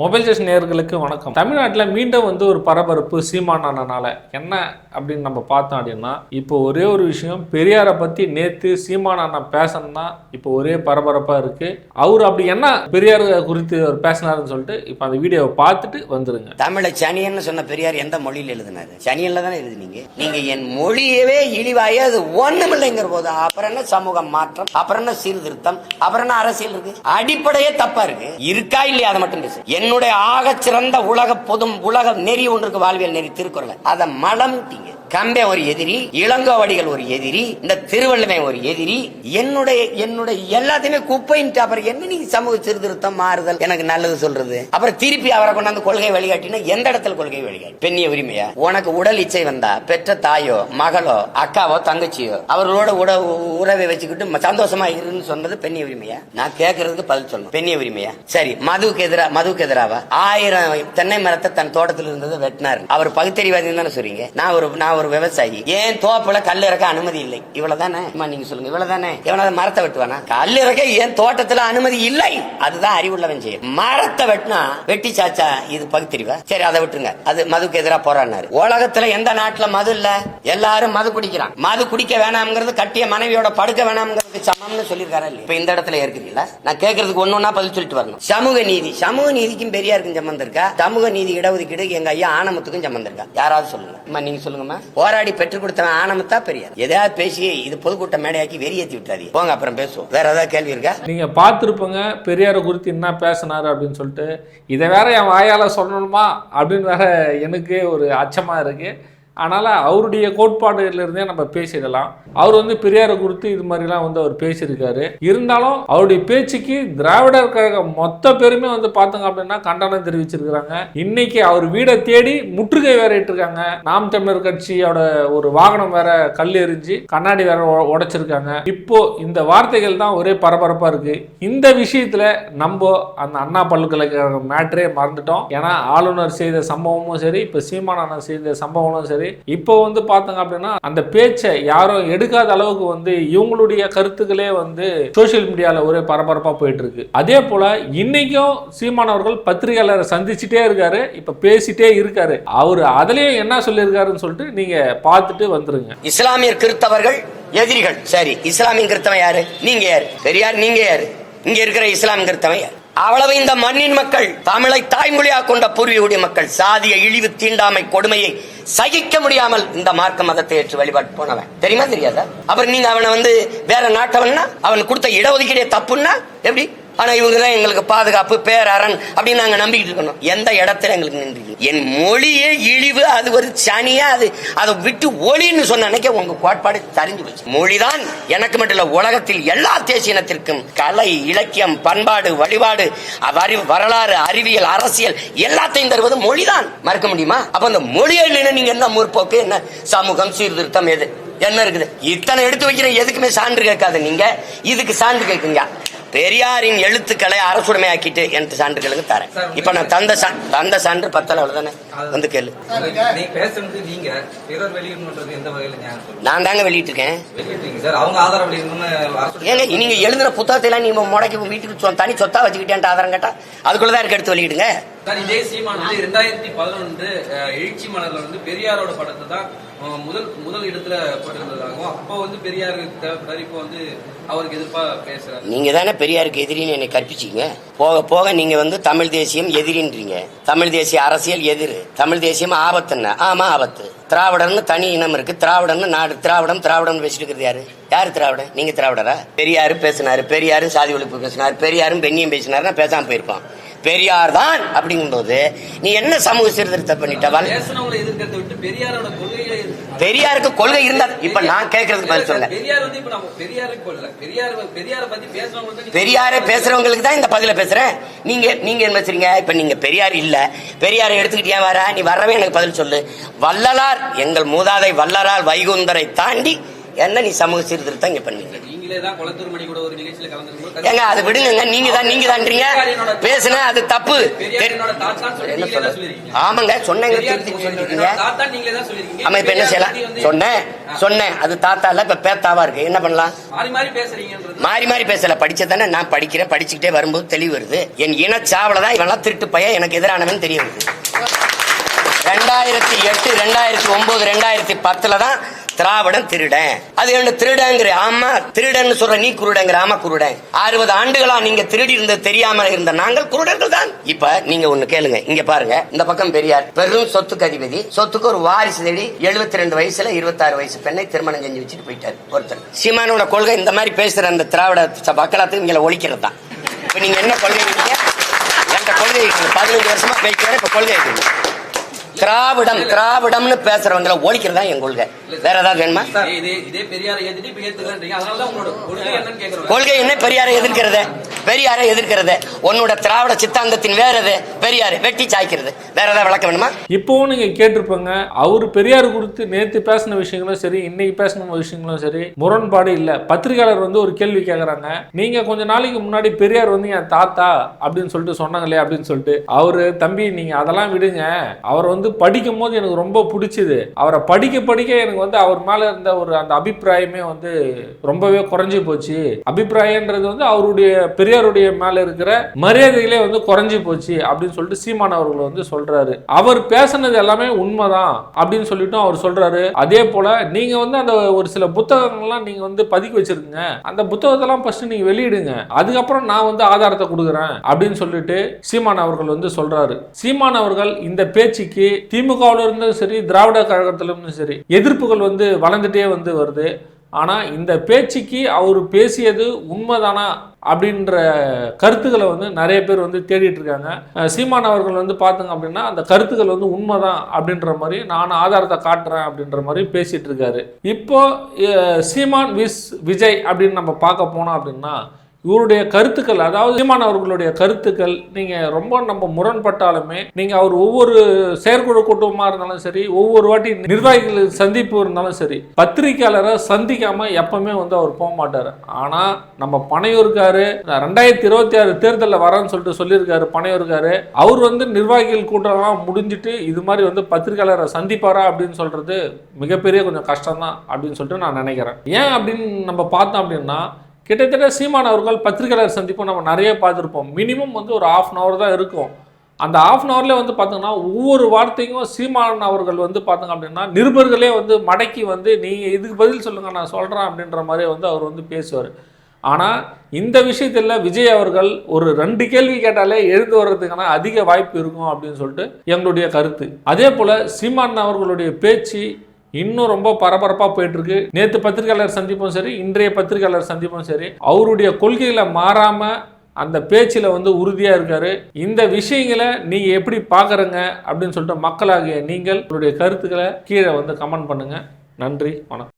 Mobile station நேர்களுக்கு வணக்கம். தமிழ்நாட்டில் மீண்டும் வந்து ஒரு பரபரப்பு சீமானானனால என்ன அப்படின்னு நம்ம பார்த்தோம் அப்படின்னா இப்போ ஒரே ஒரு விஷயம் பெரியாரை பற்றி நேற்று சீமானானா பேசணும்னா இப்போ ஒரே பரபரப்பாக இருக்குது அவர் அப்படி என்ன பெரியார் குறித்து அவர் பேசினாருன்னு சொல்லிட்டு இப்போ அந்த வீடியோவை பார்த்துட்டு வந்துருங்க. தமிழை சனியன்னு சொன்ன பெரியார் எந்த மொழியில் எழுதினாரு? சனியனில் தானே எழுதுனீங்க. நீங்கள் என் மொழியவே இழிவாய அது ஒண்ணுமில்லைங்கிற போது அப்புறம் என்ன சமூக மாற்றம்? அப்புறம் என்ன சீர்திருத்தம்? அப்புறம் என்ன அரசியல் இருக்கு? அடிப்படையே தப்பாக இருக்கு. இருக்கா இல்லையா? அதை மட்டும் பேசு. என்னுடைய ஆகச் சிறந்த உலக பொதும் உலக நெறி ஒன்றுக்கு வாழ்வியல் நெறி திருக்குறள். அதை மலம்ட்டீங்க கம்பே ஒரு எதிரி இளங்கோவடிகள் ஒரு எதிரி இந்த திருவள்ளுமை ஒரு எதிரி. என்னுடைய என்னுடைய எல்லாத்தையுமே குப்பைன்ட்டு அப்புறம் என்ன நீ சமூக சீர்திருத்தம் மாறுதல் எனக்கு நல்லது சொல்றது? அப்புறம் திருப்பி அவரை கொண்டாந்து கொள்கை வழிகாட்டினா எந்த இடத்துல கொள்கை வழிகாட்டி? பெண்ணிய உரிமையா? உனக்கு உடல் இச்சை வந்தா பெற்ற தாயோ மகளோ அக்காவோ தங்கச்சியோ அவர்களோட உட உறவை வச்சுக்கிட்டு சந்தோஷமா இருன்னு சொன்னது பெண்ணிய உரிமையா? நான் கேட்கறதுக்கு பதில் சொல்லணும். பெண்ணிய உரிமையா? சரி மதுவுக்கு எதிரா மதுவுக்கு எதிராவா? ஆயிரம் தென்னை மரத்தை தன் தோட்டத்தில் இருந்ததை வெட்டினார். அவர் பகுத்தறிவாதி தானே சொல்றீங்க? நான் ஒரு நான் ஒரு விவசாயி. ஏன் தோப்புல கல் இறக்க அனுமதி இல்லை? இவ்வளவுதானே? அம்மா, நீங்க சொல்லுங்க. இவ்வளவுதானே? எவனாவது மரத்தை வெட்டுவானா? கல் இறக்க ஏன் தோட்டத்துல அனுமதி இல்லை? அதுதான் அறிவுள்ளவன் செய்யும் மரத்தை வெட்டினா வெட்டி சாச்சா இது பகுத்தறிவா? சரி அதை விட்டுருங்க. அது மதுக்கு எதிராக போராடினாரு. உலகத்துல எந்த நாட்டுல மது இல்ல? எல்லாரும் மது குடிக்கிறான் மது குடிக்க வேணாம்ங்கிறது கட்டிய மனைவியோட படுக்க வேணாம்ங்கிறது சமம்னு சொல்லியிருக்காரு இப்ப இந்த இடத்துல இருக்குறீங்களா நான் கேட்கறதுக்கு ஒன்னொன்னா பதில் சொல்லிட்டு வரணும். சமூக நீதி. சமூக நீதிக்கும் பெரியாருக்கும் சம்பந்தம் இருக்கா? சமூக நீதி இடஒதுக்கீடு எங்க ஐயா ஆனமத்துக்கும் சம்பந்தம் இருக்கா? யாராவது சொல்லுங்க. நீங்க சொல்லுங்கம்மா. போராடி பெற்றுக் கொடுத்தவன் ஆனமத்தா பெரியார். எதையாவது பேசி இது பொதுக்கூட்ட மேடையாக்கி வெறியேத்தி விட்டாரு போங்க அப்புறம் பேசுவோம். வேற ஏதாவது கேள்வி இருக்கா? நீங்கள் பார்த்துருப்பங்க பெரியாரை குறித்து என்ன பேசினாரு அப்படின்னு சொல்லிட்டு. இதை வேற என் வாயால் சொல்லணுமா? அப்படின்னு வேற எனக்கு ஒரு அச்சமாக இருக்குது அதனால் அவருடைய கோட்பாடுலேருந்தே நம்ம பேசிடலாம். அவர் வந்து பெரியாரை குறித்து இது மாதிரிலாம் வந்து அவர் பேசியிருக்காரு. இருந்தாலும் அவருடைய பேச்சுக்கு திராவிடர் கழகம் மொத்த பேருமே வந்து பார்த்தோங்க அப்படின்னா கண்டனம் தெரிவிச்சிருக்கிறாங்க. இன்னைக்கு அவர் வீடை தேடி முற்றுகை வேற இருக்காங்க நாம் தமிழர் கட்சியோட ஒரு வாகனம் வேற கல் எரிஞ்சு கண்ணாடி வேற உடைச்சிருக்காங்க. இப்போ இந்த வார்த்தைகள் தான் ஒரே பரபரப்பா இருக்கு. இந்த விஷயத்துல நம்ம அந்த அண்ணா பல்கலைக்கழக மேட்ரே மறந்துட்டோம். ஏன்னா ஆளுநர் செய்த சம்பவமும் சரி இப்போ சீமானந்தன் செய்த சம்பவமும் சரி இப்போ வந்து பார்த்தோங்க அப்படின்னா அந்த பேச்சை யாரும் எடுக்காத அளவுக்கு வந்து இவங்களுடைய கருத்துக்களே வந்து சோஷியல் மீடியாவில் ஒரே பரபரப்பாக போயிட்டு இருக்கு அதே போல இன்னைக்கும் சீமான் அவர்கள் பத்திரிகையாளரை சந்திச்சுட்டே இருக்காரு. இப்ப பேசிட்டே இருக்காரு. அவர் அதுலயும் என்ன சொல்லியிருக்காருன்னு சொல்லிட்டு நீங்க பார்த்துட்டு வந்துருங்க. இஸ்லாமியர் கிறிஸ்தவர்கள் எதிரிகள். சரி இஸ்லாமிய கிறிஸ்தவன் யாரு? நீங்க யாரு? பெரியார் நீங்க யாரு? இங்க இருக்கிற இஸ்லாம் கிறிஸ்தவன் யாரு? அவ்வளவு இந்த மண்ணின் மக்கள் தமிழை தாய்மொழியாக கொண்ட பூர்வீகுடைய மக்கள் சாதிய இழிவு தீண்டாமை கொடுமையை சகிக்க முடியாமல் இந்த மார்க்க மதத்தை ஏற்று வழிபாட்டு போனவன். தெரியுமா தெரியாதா? அப்புறம் நீங்க அவனை வந்து வேற நாட்டவன்னா அவன் கொடுத்த இடஒதுக்கீடே தப்புன்னா எப்படி? ஆனா இவங்க தான் எங்களுக்கு பாதுகாப்பு பேரரண் அப்படின்னு நாங்க நம்பிக்கிட்டு இருக்கணும். எந்த இடத்துல எங்களுக்கு நின்று என் மொழியே இழிவு அது ஒரு சனியா அது அதை விட்டு ஒளின்னு சொன்ன அன்னைக்கே உங்க கோட்பாடு தெரிஞ்சு போச்சு. மொழிதான் எனக்கு மட்டும் இல்ல உலகத்தில் எல்லா தேசியனத்திற்கும் கலை இலக்கியம் பண்பாடு வழிபாடு அறிவு வரலாறு அறிவியல் அரசியல் எல்லாத்தையும் தருவது மொழிதான். மறக்க முடியுமா? அப்ப அந்த மொழியை இல்லைன்னா நீங்க என்ன முற்போக்கு? என்ன? சமூகம் சீர்திருத்தம் எது? என்ன இருக்குது? இத்தனை எடுத்து வைக்கிற எதுக்குமே சான்று கேட்காது நீங்க. இதுக்கு சான்று கேட்குங்க பெரியாரின் எழுத்துக்களை அரசுடைமையாக்கிட்டு எனக்கு சான்றுகளுக்கு தரேன். இப்ப நான் தந்த தந்த சான்று பத்தல அவ்வளவுதானே? வந்து கேளு. நான் தாங்க வெளியிடணும்னு அரசு ஏங்க நீங்க எழுதின புத்தகத்தை எல்லாம் நீங்க முடக்கி வீட்டுக்கு தனி சொத்தா வச்சுக்கிட்டேன் ஆதாரம் கேட்டா அதுக்குள்ளதான் இருக்க எடுத்து வெளியிடுங்க. இதே சீமான் வந்து பதினொன்று எழுச்சி மலர்ல வந்து பெரியாரோட படத்தை தான் முதல் முதல் இடத்துல போட்டிருந்ததாகவும் அப்போ வந்து பெரியாருக்கு தேவைப்பட்டாரு இப்போ வந்து அவருக்கு எதிர்ப்பா பேசுறாரு. நீங்க தானே பெரியாருக்கு எதிரின்னு என்னை கற்பிச்சீங்க. போக போக நீங்க வந்து தமிழ் தேசியம் எதிரின்றீங்க. தமிழ் தேசிய அரசியல் எதிர். தமிழ் தேசியம் ஆபத்துன்னா ஆமா ஆபத்து. திராவிடர்னு தனி இனம் இருக்கு. திராவிடம்னு நாடு திராவிடம் திராவிடம் பேசிட்டு இருக்கிறது யாரு? யாரு திராவிடன் நீங்க திராவிடரா? பெரியாரு பேசினாரு. பெரியாரும் சாதி ஒழிப்பு பேசினாரு. பெரியாரும் பெண்ணியம் பேசினாருன்னா பேசாம போயிருப்பான். பெரியார் தான் அப்படிங்கும்போது நீ என்ன சமூக சீர்திருத்தம் பண்ணிட்டவள். பெரியாருக்கு கொள்கை இருந்தா இப்ப நான் கேட்கறதுக்கு பதில் சொல்லுங்க பெரியார் பேசுறவங்களுக்கு தான் இந்த பதில பேசுறேன். நீங்க நீங்க என்ன பேசுறீங்க? இப்ப நீங்க பெரியார் இல்ல. பெரியாரை எடுத்துக்கிட்டு வர நீ வரவே எனக்கு பதில் சொல்லு. வள்ளலார் எங்கள் மூதாதை வள்ளலார் வைகுந்தரை தாண்டி என்ன நீ சமூக சீர்திருத்தம் இங்க பண்ணீங்க ஏங்க அதை விடுங்க நீங்க தான் நீங்க தான்றீங்க பேசுனா அது தப்பு. ஆமாங்க சொன்னேங்க ஆமா இப்ப என்ன செய்யலாம்? சொன்னேன் சொன்னேன். அது தாத்தா இல்ல இப்ப பேத்தாவா இருக்கு. என்ன பண்ணலாம்? மாறி மாறி பேசுறீங்கன்றது. மாறி மாறி பேசல. படிச்சதானே நான் படிக்கிறேன். படிச்சுக்கிட்டே வரும்போது தெளிவு வருது. என் இனச்சாவல தான் இவெல்லாம் திருட்டு பையன். எனக்கு எதிரானவன் தெரிய வருது. ரெண்டாயிரத்தி எட்டு ரெண்டாயிரத்தி ஒன்பது ரெண்டாயிரத்தி பத்துல தான் திராவிடம் திருடன். அது என்ன திருடங்கிற ஆமா திருடன்னு சொல்ற நீ குருடங்கிற ஆமா குருடன். அறுபது ஆண்டுகளா நீங்க திருடி இருந்தது தெரியாம இருந்த நாங்கள் குருடர்கள் தான் இப்ப நீங்க ஒண்ணு கேளுங்க இங்க பாருங்க. இந்த பக்கம் பெரியார் பெரும் சொத்துக்கு அதிபதி. சொத்துக்கு ஒரு வாரிசு தேடி எழுபத்தி ரெண்டு வயசுல இருபத்தாறு வயசு பெண்ணை திருமணம் செஞ்சு வச்சுட்டு போயிட்டார் ஒருத்தர். சீமானோட கொள்கை இந்த மாதிரி பேசுற அந்த திராவிட மக்களாத்துக்கு இங்க ஒழிக்கிறது தான். இப்ப நீங்க என்ன கொள்கை இருக்கீங்க கொள்கை பதினஞ்சு வருஷமா பேசுறேன் இப்ப கொள்கை திராவிடம் திராவிடம்னு பேசுறவங்களை ஒழிக்கிறதா என் கொள்கை. வேற ஏதாவது வேணுமா? இதே- இதே இதே பெரியாரை ஏத்துட்டு இப்ப ஏத்துக்கன்றீங்க அதனாலதான் உங்களோட கொள்கை என்னன்னு கேக்குறோம் கொள்கை என்ன? பெரியாரை எதிர்க்கிறது. பெரியாரை எதிர்க்கிறது. உன்னோட திராவிட சித்தாந்தத்தின் வேற எது பெரியாரு வெட்டி சாய்க்கிறது. வேற ஏதாவது விளக்க வேணுமா? இப்போவும் நீங்க கேட்டிருப்பங்க அவர் பெரியார் குறித்து நேத்து பேசின விஷயங்களும் சரி இன்னைக்கு பேசின விஷயங்களும் சரி முரண்பாடு இல்ல. பத்திரிகையாளர் வந்து ஒரு கேள்வி கேக்குறாங்க. நீங்க கொஞ்ச நாளைக்கு முன்னாடி பெரியார் வந்து என் தாத்தா அப்படின்னு சொல்லிட்டு சொன்னாங்களே அப்படின்னு சொல்லிட்டு அவரு தம்பி நீங்க அதெல்லாம் விடுங்க. அவர் வந்து படிக்கும் போது எனக்கு ரொம்ப பிடிச்சது. அவரை படிக்க படிக்க எனக்கு வந்து அவர் மேல இருந்த ஒரு அந்த அபிப்பிராயமே வந்து ரொம்பவே குறைஞ்சி போச்சு. அபிப்பிராயன்றது வந்து அவருடைய பெரியாருடைய மேல இருக்கிற மரியாதைகளே வந்து குறைஞ்சி போச்சு அப்படின்னு சொல்லிட்டு சீமான் அவர்கள் வந்து சொல்றாரு. அவர் பேசுனது எல்லாமே உண்மைதான் அப்படின்னு சொல்லிட்டு அவர் சொல்றாரு. அதே போல நீங்க வந்து அந்த ஒரு சில புத்தகங்கள்லாம் நீங்க வந்து பதுக்கி வச்சிருக்கீங்க. அந்த புத்தகத்தெல்லாம் ஃபர்ஸ்ட் நீங்க வெளியிடுங்க. அதுக்கப்புறம் நான் வந்து ஆதாரத்தை கொடுக்குறேன் அப்படின்னு சொல்லிட்டு சீமான் அவர்கள் வந்து சொல்றாரு. சீமான் அவர்கள் இந்த பேச்சுக்கு திமுகவில் இருந்தும் சரி திராவிட கழகத்திலும் சரி எதிர்ப்புகள் வந்து வளர்ந்துட்டே வந்து வருது. ஆனால் இந்த பேச்சுக்கு அவர் பேசியது உண்மைதானா அப்படின்ற கருத்துக்களை வந்து நிறைய பேர் வந்து தேடிட்டு இருக்காங்க. சீமான் அவர்கள் வந்து பார்த்தங்க அப்படின்னா அந்த கருத்துக்கள் வந்து உண்மைதான் அப்படின்ற மாதிரி நான் ஆதாரத்தை காட்டுறேன் அப்படின்ற மாதிரி பேசிகிட்டு இருக்காரு. இப்போ சீமான் விஸ் விஜய் அப்படின்னு நம்ம பார்க்க போனோம் அப்படின்னா இவருடைய கருத்துக்கள் அதாவது சீமான் அவர்களுடைய கருத்துக்கள் நீங்கள் ரொம்ப நம்ம முரண்பட்டாலுமே நீங்கள் அவர் ஒவ்வொரு செயற்குழு கூட்டமாக இருந்தாலும் சரி ஒவ்வொரு வாட்டி நிர்வாகிகள் சந்திப்பு இருந்தாலும் சரி பத்திரிக்கையாளரை சந்திக்காமல் எப்பவுமே வந்து அவர் போக மாட்டார். ஆனால் நம்ம பனையூர்காரு ரெண்டாயிரத்தி இருபத்தி ஆறு தேர்தலில் வரேன்னு சொல்லிட்டு சொல்லியிருக்காரு பனையூர்காரு அவர் வந்து நிர்வாகிகள் கூட்டம்லாம் முடிஞ்சிட்டு இது மாதிரி வந்து பத்திரிகையாளரை சந்திப்பாரா அப்படின்னு சொல்கிறது மிகப்பெரிய கொஞ்சம் கஷ்டம் தான் அப்படின்னு சொல்லிட்டு நான் நினைக்கிறேன். ஏன் அப்படின்னு நம்ம பார்த்தோம் அப்படின்னா கிட்டத்தட்ட சீமான் அவர்கள் பத்திரிகையாளர் சந்திப்பு நம்ம நிறைய பார்த்துருப்போம். மினிமம் வந்து ஒரு ஆஃப் அன் ஹவர் தான் இருக்கும். அந்த ஆஃப் அன் ஹவர்ல வந்து பார்த்தீங்கன்னா ஒவ்வொரு வார்த்தைக்கும் சீமான் அவர்கள் வந்து பார்த்தோங்க அப்படின்னா நிருபர்களே வந்து மடக்கி வந்து நீங்கள் இதுக்கு பதில் சொல்லுங்கள் நான் சொல்கிறேன் அப்படின்ற மாதிரி வந்து அவர் வந்து பேசுவார். ஆனால் இந்த விஷயத்தில் விஜய் அவர்கள் ஒரு ரெண்டு கேள்வி கேட்டாலே எழுந்து வர்றதுக்கான அதிக வாய்ப்பு இருக்கும் அப்படின்னு சொல்லிட்டு எங்களுடைய கருத்து. அதே போல் சீமான் அவர்களுடைய பேச்சு இன்னும் ரொம்ப பரபரப்பாக போயிட்டு இருக்கு நேற்று பத்திரிகையாளர் சந்திப்பும் சரி இன்றைய பத்திரிகையாளர் சந்திப்பும் சரி அவருடைய கொள்கைகளை மாறாம அந்த பேச்சில் வந்து உறுதியாக இருக்காரு. இந்த விஷயங்களை நீங்கள் எப்படி பார்க்குறங்க அப்படின்னு சொல்லிட்டு மக்களாகிய நீங்கள் உங்களுடைய கருத்துக்களை கீழே வந்து கமெண்ட் பண்ணுங்கள் நன்றி வணக்கம்.